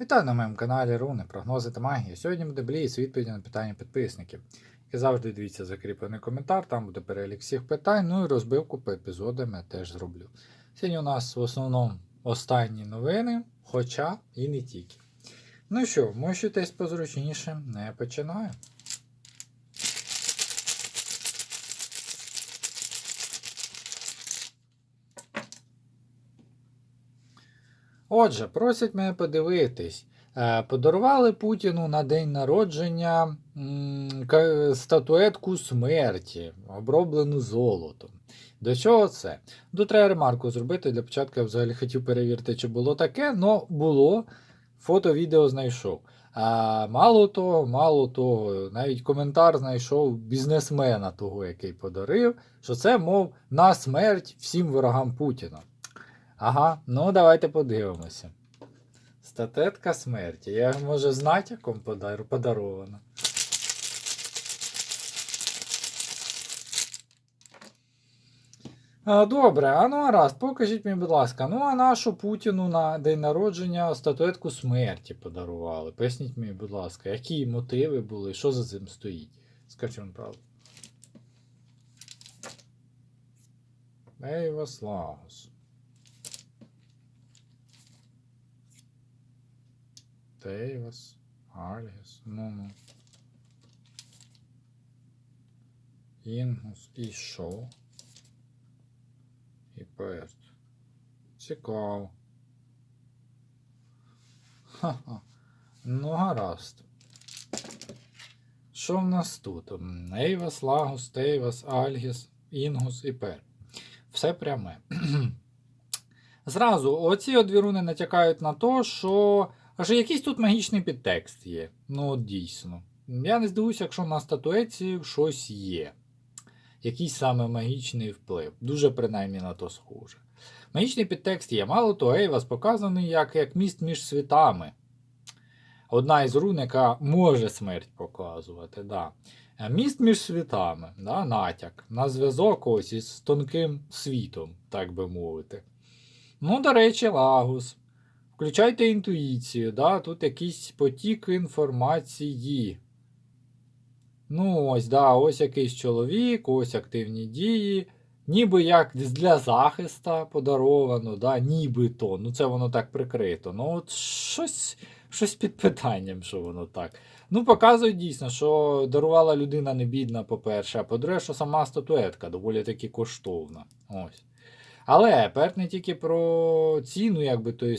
Вітаю на моєму каналі Руни, прогнози та магія. Сьогодні буде бліц відповіді на питання підписників. Як завжди, дивіться закріплений коментар, там буде перелік всіх питань, ну і розбивку по епізодам я теж зроблю. Сьогодні у нас в основному останні новини, хоча і не тільки. Ну що, мощуйтесь позручніше, не починаю. Отже, просять мене подивитись. Е, Подарували Путіну на день народження статуетку смерті, оброблену золотом. До чого це? До треба ремарку зробити. Для початку я взагалі хотів перевірити, чи було таке, але було. Фото, відео знайшов. А мало того, мало того, навіть коментар знайшов бізнесмена того, який подарив, що це, мов, на смерть всім ворогам Путіна. Ага, ну давайте подивимося. Статетка смерті. Я може з натяком подар... подарована. Добре, а ну раз, покажіть мені, будь ласка, ну а нашу Путіну на день народження статуетку смерті подарували. Поясніть мені, будь ласка, які мотиви були, що за цим стоїть? Скажіть вам правду. Ей, Васлагос. Тейвас, Альгіс, ну ну. Інгус і що? І Перт. Цікаво. Ха-ха. Ну, гаразд. Що в нас тут? Ейвас, Лагус, Тейвас, Альгіс, Інгус і Пер. Все пряме. Зразу, оці от дві руни натякають на те, що аж якийсь тут магічний підтекст є. Ну, от дійсно. Я не здивуюся, якщо на статуеці щось є. Якийсь саме магічний вплив. Дуже принаймні на то схоже. Магічний підтекст є. Мало того, Ейвас показаний як, як міст між світами. Одна із рун, яка може смерть показувати. Да. Е, Міст між світами, да, натяк, на зв'язок ось із тонким світом, так би мовити. Ну, до речі, Лагус. Включайте інтуїцію, да, тут якийсь потік інформації. Ну, ось, да, ось якийсь чоловік, ось активні дії. Ніби як для захиста подаровано, да, нібито. Ну, це воно так прикрито. Ну, от щось, щось під питанням, що воно так. Ну, показують дійсно, що дарувала людина не бідна, по-перше, а по-друге, що сама статуетка доволі таки коштовна. Ось. Але перт не тільки про ціну якби, тої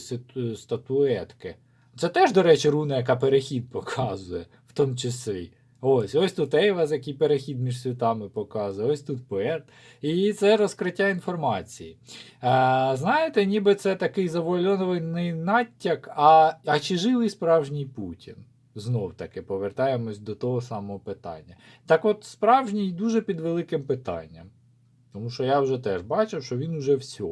статуетки. Це теж, до речі, руна, яка перехід показує, в тому числі. Ось, ось тут Ейвас, який перехід між світами показує, ось тут Перт. І це розкриття інформації. А, знаєте, ніби це такий завуальований натяк, а, а чи живий справжній Путін? Знов таки повертаємось до того самого питання. Так от, справжній дуже під великим питанням. Тому що я вже теж бачив, що він уже все.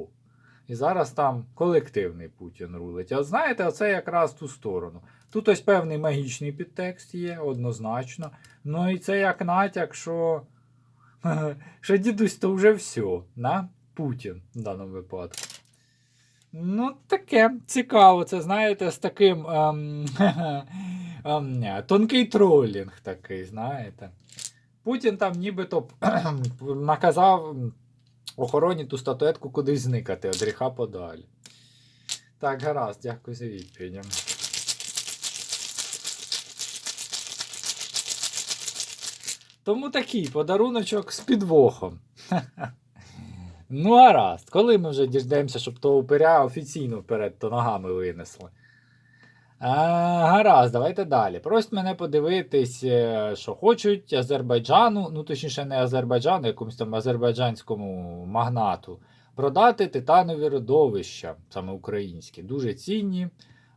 І зараз там колективний Путін рулить. А знаєте, оце якраз ту сторону. Тут ось певний магічний підтекст є, однозначно. Ну і це як натяк, що, що дідусь то вже все. На? Путін в даному випадку. Ну, таке цікаво, це знаєте, з таким ем, ем, тонкий тролінг такий, знаєте. Путін там нібито наказав охороні ту статуетку кудись зникати від гріха подалі. Так, гаразд, дякую за відповідь. Тому такий подаруночок з підвохом. Ну, гаразд, коли ми вже діждемося, щоб того упиря офіційно вперед то ногами винесли. Гаразд, давайте далі. Просять мене подивитись, е, що хочуть Азербайджану, ну точніше, не Азербайджану, якомусь там азербайджанському магнату, продати титанові родовища, саме українські, дуже цінні.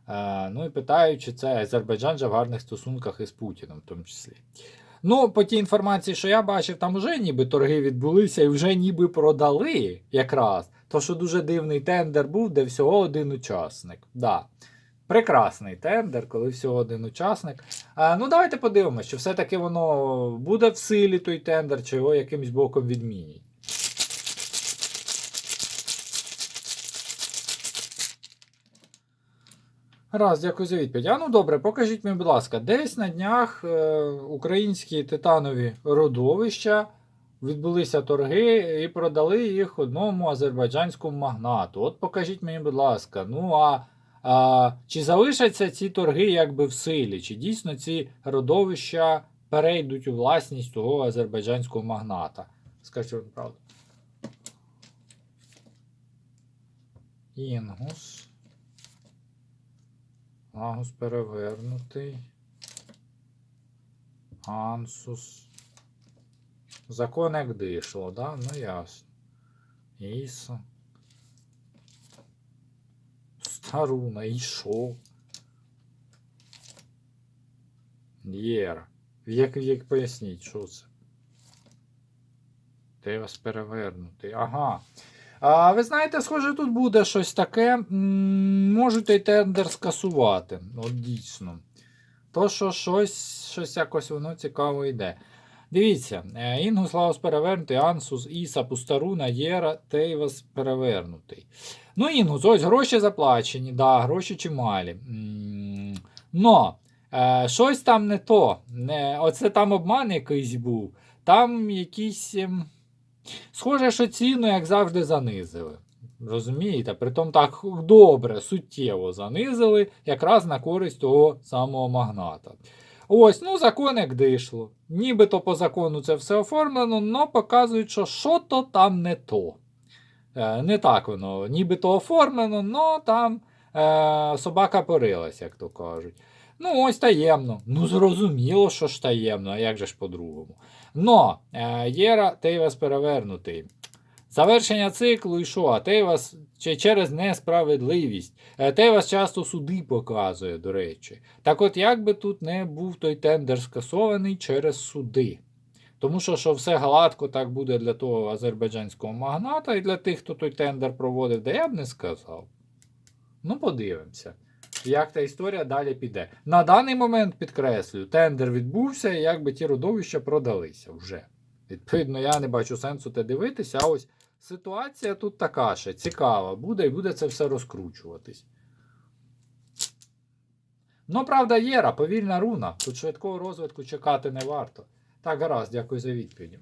Е, ну і питають, чи це Азербайджан же в гарних стосунках із Путіном, в тому числі. Ну, по тій інформації, що я бачив, там вже ніби торги відбулися і вже ніби продали якраз. То, що дуже дивний тендер був, де всього один учасник. Да. Прекрасний тендер, коли всього один учасник. А, ну, давайте подивимося, чи все-таки воно буде в силі той тендер, чи його якимось боком відмінять. Раз, дякую за відповідь. А ну добре, покажіть мені, будь ласка, десь на днях е, українські титанові родовища відбулися торги і продали їх одному азербайджанському магнату. От покажіть мені, будь ласка, ну а, а чи залишаться ці торги якби в силі? Чи дійсно ці родовища перейдуть у власність того азербайджанського магната? Скажіть вам правду. Інгус. Агус перевернутий. Ансус. Закон як дишло, да? Ну ясно. Іса. Старуна, і шо? Як, як поясніть, що це? Ти вас перевернутий. Ага. А, ви знаєте, схоже, тут буде щось таке. М, Можуть той тендер скасувати. От дійсно. То, що щось, щось якось воно цікаво йде. Дивіться, е, Інгус Лаус перевернутий, Ансус, Іса, Пустаруна, Єра, Тейвас перевернутий. Ну, Інгус, ось гроші заплачені, да, гроші чималі. Но е, щось там не то. Не, оце там обман якийсь був. Там якісь. ем, Схоже, що ціну, як завжди, занизили. Розумієте? Притом так добре, суттєво занизили, якраз на користь того самого магната. Ось, ну, закон як дишло. Нібито по закону це все оформлено, але показують, що що то там не то. Е, не так воно, нібито оформлено, але там е, собака порилась, як то кажуть. Ну, ось таємно. Ну, зрозуміло, що ж таємно, а як же ж по-другому. Но е, Єра Тейвас перевернутий. Завершення циклу і що? Тейвас через несправедливість. Е, Тейвас часто суди показує, до речі. Так от, як би тут не був той тендер скасований через суди. Тому що, що все гладко так буде для того азербайджанського магната і для тих, хто той тендер проводив, де я б не сказав. Ну, подивимося, як та історія далі піде. На даний момент підкреслюю, тендер відбувся, і якби ті родовища продалися вже. Відповідно, я не бачу сенсу те дивитися. А ось ситуація тут така ще цікава буде, і буде це все розкручуватись. Ну, правда, Єра, повільна руна. Тут швидкого розвитку чекати не варто. Так, гаразд, дякую за відповіді.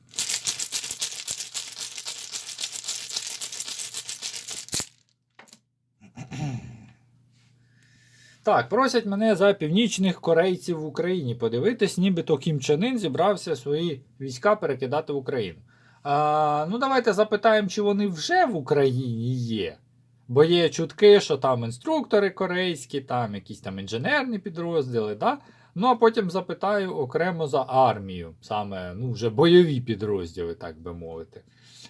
Так, просять мене за північних корейців в Україні подивитись, нібито Кім Чен Ін зібрався свої війська перекидати в Україну. А, ну, давайте запитаємо, чи вони вже в Україні є. Бо є чутки, що там інструктори корейські, там якісь там інженерні підрозділи. Да? Ну, а потім запитаю окремо за армію, саме ну, вже бойові підрозділи, так би мовити,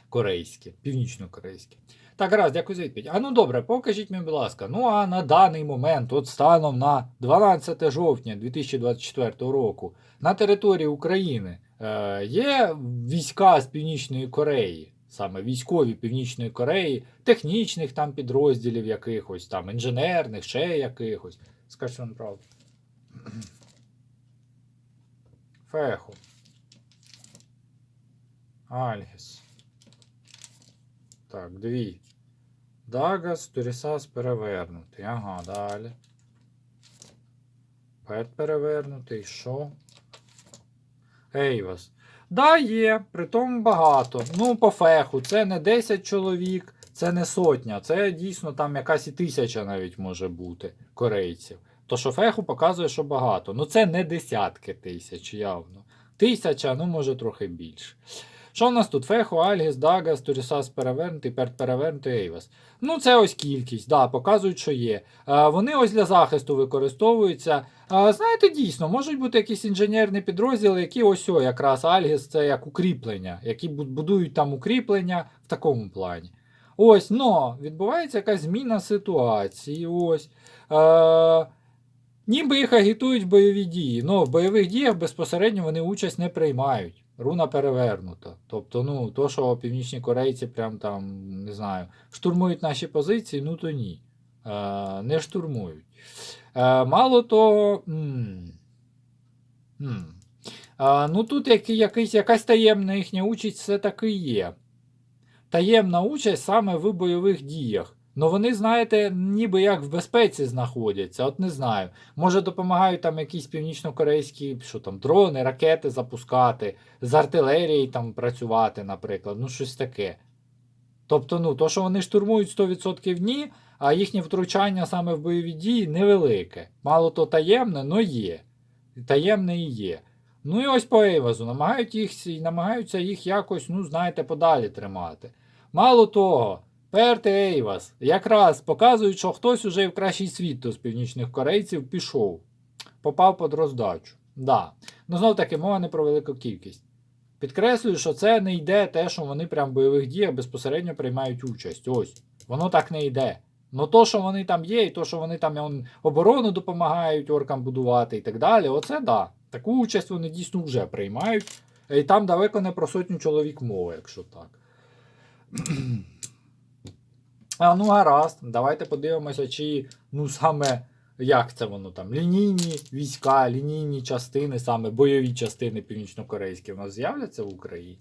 корейські, північно-корейські. Так, раз, дякую за відповідь. А ну добре, покажіть мені, будь ласка. Ну а на даний момент, от станом на 12 жовтня 2024 року, на території України е, є війська з Північної Кореї, саме військові Північної Кореї, технічних там підрозділів якихось, там інженерних, ще якихось. Скажіть вам правду. Феху. Альгіс. Так, дві. Дагас, Турісас перевернутий. Ага, далі. Пет перевернутий. Що? Ейвас. Да, є, притом багато. Ну, по феху, це не 10 чоловік, це не сотня, це дійсно там якась і тисяча навіть може бути корейців. То що феху показує, що багато. Ну це не десятки тисяч, явно. Тисяча, ну може трохи більше. Що в нас тут? Феху, Альгіс, Дагас, Турісас перевернутий, Перт перевернутий, Ейвас. Ну, це ось кількість, да, показують, що є. А, вони ось для захисту використовуються. А, знаєте, дійсно, можуть бути якісь інженерні підрозділи, які ось о, якраз Альгіс це як укріплення, які будують там укріплення в такому плані. Ось, но відбувається якась зміна ситуації. Ось. Е, ніби їх агітують в бойові дії. Ну, в бойових діях безпосередньо вони участь не приймають. Руна перевернута. Тобто, ну, то, що північні корейці прям там, не знаю, штурмують наші позиції, ну то ні. Е, не штурмують. Е, мало того. м, м, е, ну тут який, якийсь, якась таємна їхня участь все-таки є. Таємна участь саме в бойових діях. Ну вони, знаєте, ніби як в безпеці знаходяться, от не знаю. Може допомагають там якісь північно-корейські що там, дрони, ракети запускати, з артилерією там працювати, наприклад, ну щось таке. Тобто, ну, то, що вони штурмують 100% ні, а їхнє втручання саме в бойові дії невелике. Мало то таємне, но є. Таємне і є. Ну і ось по Ейвазу намагають їх, намагаються їх якось, ну, знаєте, подалі тримати. Мало того, Перти Ейвас якраз показують, що хтось уже в кращий світ то з північних корейців пішов. Попав під роздачу. Да. Ну знов таки, мова не про велику кількість. Підкреслюю, що це не йде те, що вони прям в бойових діях безпосередньо приймають участь. Ось. Воно так не йде. Ну то, що вони там є, і то, що вони там он, оборону допомагають оркам будувати і так далі, оце да. Таку участь вони дійсно вже приймають. І там далеко не про сотню чоловік мова, якщо так. А ну гаразд, давайте подивимося, чи ну саме як це воно там. Лінійні війська, лінійні частини, саме бойові частини північнокорейські у нас з'являться в Україні.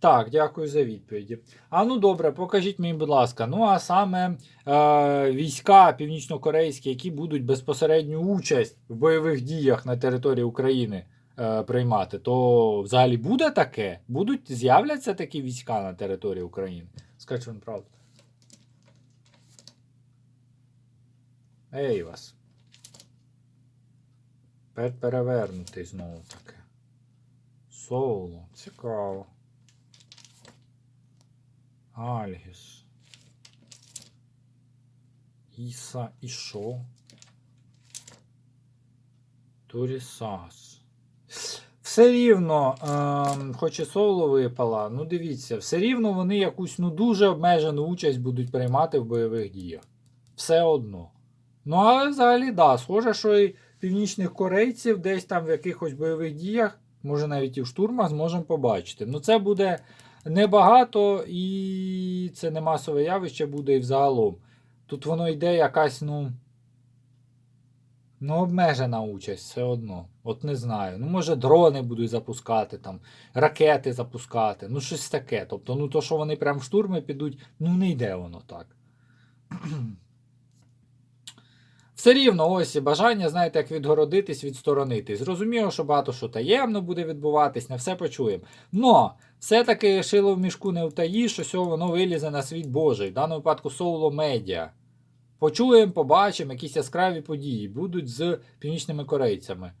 Так, дякую за відповіді. А ну добре, покажіть мені, будь ласка. Ну, а саме е, війська північнокорейські, які будуть безпосередню участь в бойових діях на території України е, приймати, то взагалі буде таке? Будуть з'являться такі війська на території України? Скажіть вам правду. Ей вас. Пер- Перевернутий знову таки. Соло. Цікаво. Альгіс. Іса і шо? Турісас. Все рівно, ем, хоч і соло випала, ну дивіться, все рівно вони якусь ну дуже обмежену участь будуть приймати в бойових діях. Все одно. Ну, але взагалі, да, схоже, що і північних корейців десь там в якихось бойових діях, може навіть і в штурмах, зможемо побачити. Ну, це буде небагато і це не масове явище буде і взагалом. Тут воно йде якась, ну. Ну, обмежена участь все одно. От не знаю. Ну, може, дрони будуть запускати, там, ракети запускати, ну щось таке. Тобто, ну то, що вони прям в штурми підуть, ну не йде воно так. Все рівно, ось і бажання, знаєте, як відгородитись, відсторонитись. Зрозуміло, що багато що таємно буде відбуватись, не все почуємо. Но все-таки шило в мішку не втаї, що воно вилізе на світ Божий. В даному випадку соло медіа. Почуємо, побачимо, якісь яскраві події будуть з північними корейцями.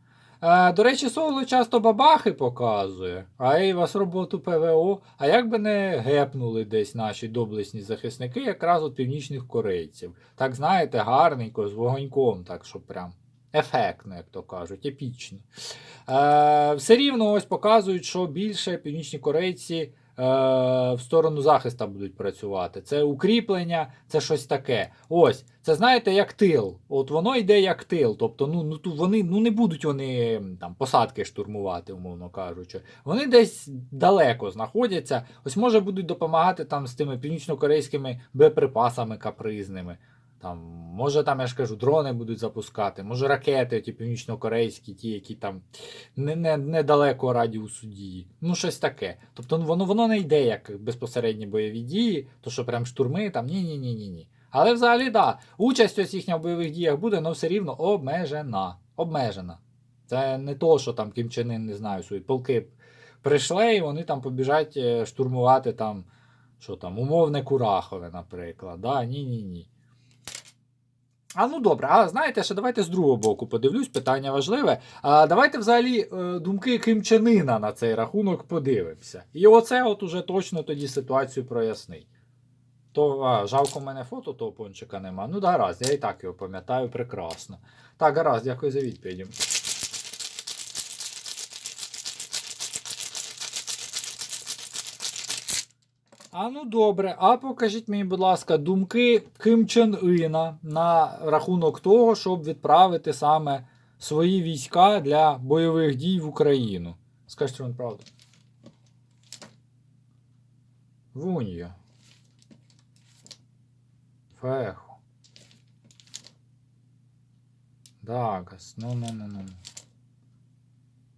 Е, до речі, соло часто бабахи показує, а ей вас роботу ПВО. А як би не гепнули десь наші доблесні захисники, якраз от північних корейців. Так знаєте, гарненько, з вогоньком, так що прям ефектно, як то кажуть, епічно. Е, все рівно ось показують, що більше північні корейці в сторону захисту будуть працювати. Це укріплення, це щось таке. Ось, це знаєте, як тил. От воно йде як тил. Тобто, ну, ну вони ну не будуть вони там посадки штурмувати, умовно кажучи. Вони десь далеко знаходяться. Ось може будуть допомагати там з тими північно-корейськими боєприпасами капризними. Там, може, там, я ж кажу, дрони будуть запускати, може ракети, ті північно-корейські, ті, які там не, не, недалеко радіусу дії. Ну, щось таке. Тобто ну, воно, воно не йде як безпосередні бойові дії, то що прям штурми, там ні-ні-ні-ні. ні Але взагалі, да, участь ось їхня в бойових діях буде, але все рівно обмежена. Обмежена. Це не то, що там Ким Чен Ын, не знаю, свої полки прийшли, і вони там побіжать е, штурмувати там, що там, умовне Курахове, наприклад. Да? Ні-ні-ні. А ну добре, а знаєте, ще давайте з другого боку подивлюсь, питання важливе. А давайте взагалі е, думки Ким Чен на цей рахунок подивимося. І оце от уже точно тоді ситуацію прояснить. То а, жалко, в мене фото того пончика нема. Ну, гаразд, я і так його пам'ятаю прекрасно. Так, гаразд, дякую за відповіді. А ну добре, а покажіть мені, будь ласка, думки Ким Чен Ына на рахунок того, щоб відправити саме свої війська для бойових дій в Україну. Скажіть вам правду. Вунья. Фехо. Дагас. Ну ну ну ну.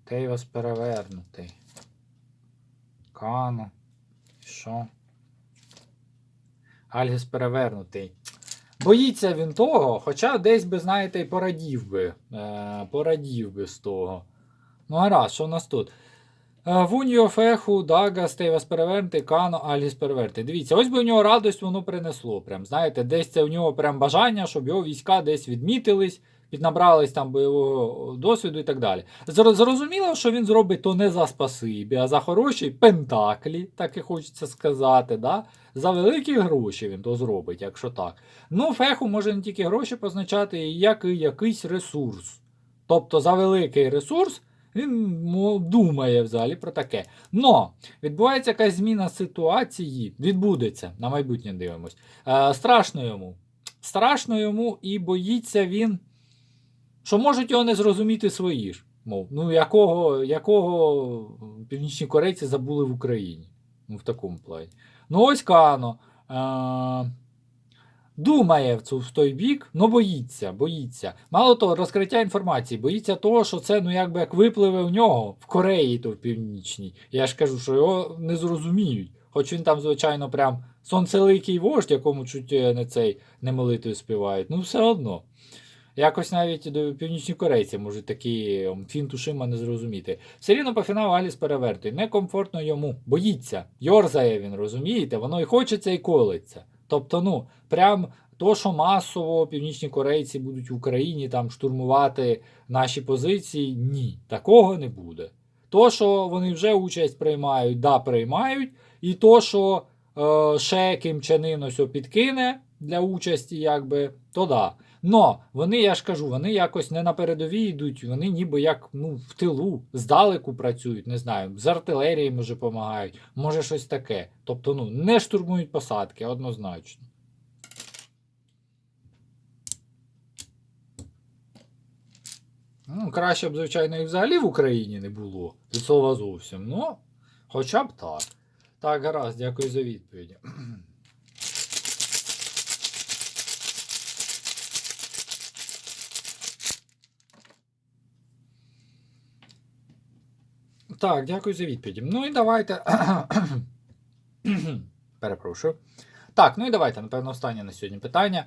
Тейвас перевернутий. Кано. Що? Альгіс перевернутий. Боїться він того, хоча десь би, знаєте, і порадів би. Е, порадів би з того. Ну, гаразд, що в нас тут? Е, Вуньо, Феху, Дага, Стейвас перевернутий, Кано, Альгіс перевернутий. Дивіться, ось би в нього радость воно принесло. Прям, знаєте, десь це в нього прям бажання, щоб його війська десь відмітились, піднабрались там бойового досвіду і так далі. Зр- Зрозуміло, що він зробить то не за спасибі, а за хороші пентаклі, так і хочеться сказати. Да? За великі гроші він то зробить, якщо так. Ну, феху може не тільки гроші позначати, як і якийсь ресурс. Тобто за великий ресурс він думає взагалі про таке. Но відбувається якась зміна ситуації, відбудеться, на майбутнє дивимось. Е, страшно йому. Страшно йому і боїться він, що можуть його не зрозуміти свої ж. Мов, ну якого, якого північні корейці забули в Україні. Ну, в такому плані. Ну, ось Кано. Е, думає в, цю, в той бік, але боїться, боїться. Мало того, розкриття інформації, боїться того, що це ну якби як випливе в нього в Кореї, то в північній. Я ж кажу, що його не зрозуміють. Хоч він там, звичайно, прям сонцеликий вождь, якому чуть е, не цей не молитву співають. Ну, все одно. Якось навіть до північні корейці можуть такі м, фінт ушима не зрозуміти. Все рівно по фіналу Аліс перевертує. Некомфортно йому. Боїться. Йорзає він, розумієте? Воно і хочеться, і колиться. Тобто, ну, прям то, що масово північні корейці будуть в Україні там штурмувати наші позиції, ні, такого не буде. То, що вони вже участь приймають, да, приймають, і то, що е, ще Ким Чен ось підкине для участі, якби, то да. Но вони, я ж кажу, вони якось не на передовій йдуть, вони ніби як ну, в тилу, здалеку працюють, не знаю, з артилерії, може, допомагають, може щось таке. Тобто, ну, не штурмують посадки, однозначно. Ну, краще б, звичайно, і взагалі в Україні не було. Від слова зовсім. Ну, хоча б так. Так, гаразд, дякую за відповіді. Так, дякую за відповіді. Ну і давайте. Перепрошую. Так, ну і давайте, напевно, останнє на сьогодні питання.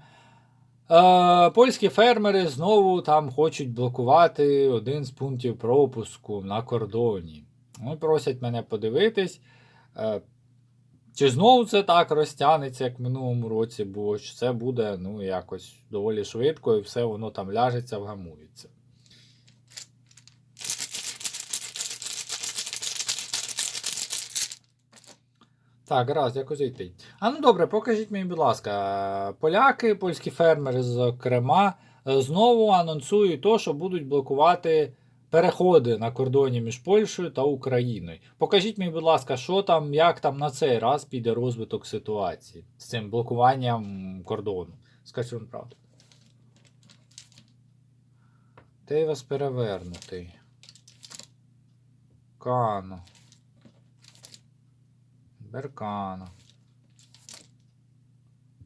Е, польські фермери знову там хочуть блокувати один з пунктів пропуску на кордоні. Ну, просять мене подивитись, е, чи знову це так розтягнеться, як в минулому році було, чи це буде ну, якось доволі швидко і все воно там ляжеться, вгамується. Так, раз, дякую за відповідь. А ну добре, покажіть мені, будь ласка, поляки, польські фермери, зокрема, е, знову анонсують то, що будуть блокувати переходи на кордоні між Польщею та Україною. Покажіть мені, будь ласка, що там, як там на цей раз піде розвиток ситуації з цим блокуванням кордону. Скажіть вам правду. Тейвас перевернутий. Кано. Беркана.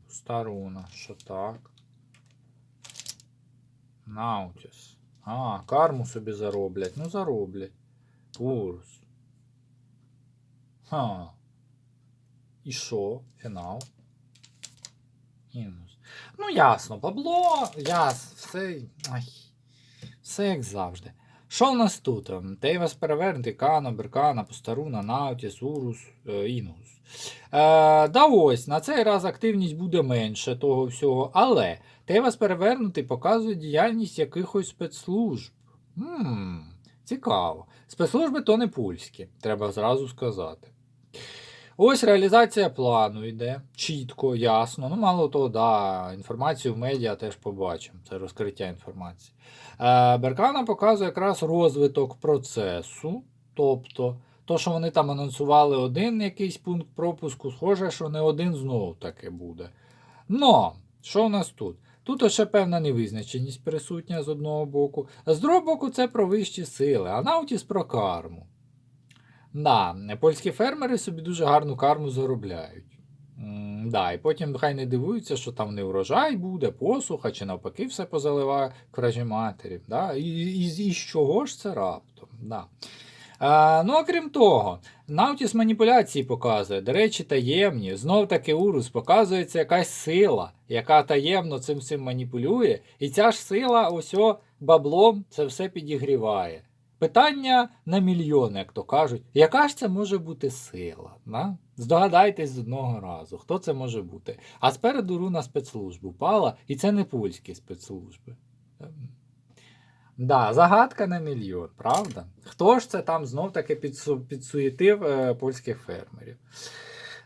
Старуна, що так. Наутіс. А, карму собі зароблять. Ну зароблять. Урус. Ха. І що? Фінал. Інус. Ну, ясно, бабло, яс, все. Ай. Все як завжди. Що в нас тут? Ем, Тейвас перевернутий, Кана, Беркана, Постаруна, Наутіс, Урус, е, Інгус. Е, да ось, на цей раз активність буде менше того всього, але Тейвас перевернутий показує діяльність якихось спецслужб. Ммм, цікаво. Спецслужби то не польські, треба зразу сказати. Ось реалізація плану йде. Чітко, ясно. Ну, мало того, да, інформацію в медіа теж побачимо. Це розкриття інформації. Е, Беркана показує якраз розвиток процесу. Тобто, то, що вони там анонсували один якийсь пункт пропуску, схоже, що не один знову таки буде. Но, що в нас тут? Тут ще певна невизначеність присутня з одного боку. З другого боку, це про вищі сили, а Наутіс про карму. Да, польські фермери собі дуже гарну карму заробляють. М, Да, і потім хай не дивуються, що там не урожай буде, посуха, чи навпаки все позаливає кражі матері. Да? І, і, і з чого ж це раптом? Да. А, ну, окрім того, Наутіс маніпуляції показує, до речі, таємні. Знов таки Урус показується якась сила, яка таємно цим всім маніпулює, і ця ж сила ось баблом це все підігріває. Питання на мільйон, як то кажуть. Яка ж це може бути сила? На? Здогадайтесь з одного разу, хто це може бути. А спереду руна спецслужб пала, і це не польські спецслужби. Ем, Да, загадка на мільйон, правда? Хто ж це там знов таки підсу, підсуєтив е, польських фермерів?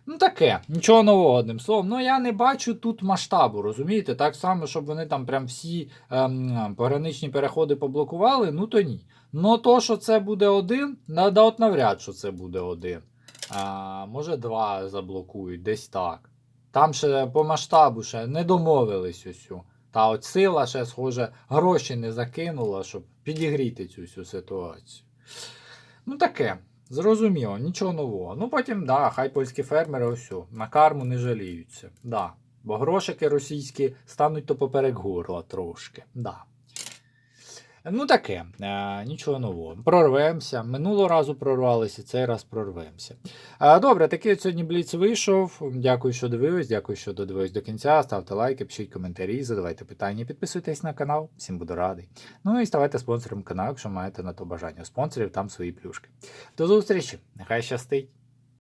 Ну таке, нічого нового одним словом. Ну я не бачу тут масштабу, розумієте? Так само, щоб вони там прям всі ем, пограничні переходи поблокували, ну то ні. Ну то, що це буде один, от навряд, що це буде один. А, може два заблокують, десь так. Там ще по масштабу ще не домовились усю. Та от сила ще, схоже, гроші не закинула, щоб підігріти цю всю ситуацію. Ну таке, зрозуміло, нічого нового. Ну потім, да, хай польські фермери ось на карму не жаліються. Да. Бо грошики російські стануть то поперек горла трошки. Да. Ну таке, нічого нового. Прорвемося. Минулого разу прорвалися, цей раз прорвемося. Добре, такий сьогодні Бліц вийшов. Дякую, що дивились, дякую, що додивились до кінця. Ставте лайки, пишіть коментарі, задавайте питання, підписуйтесь на канал, всім буду радий. Ну і ставайте спонсором каналу, якщо маєте на то бажання. У спонсорів там свої плюшки. До зустрічі, нехай щастить!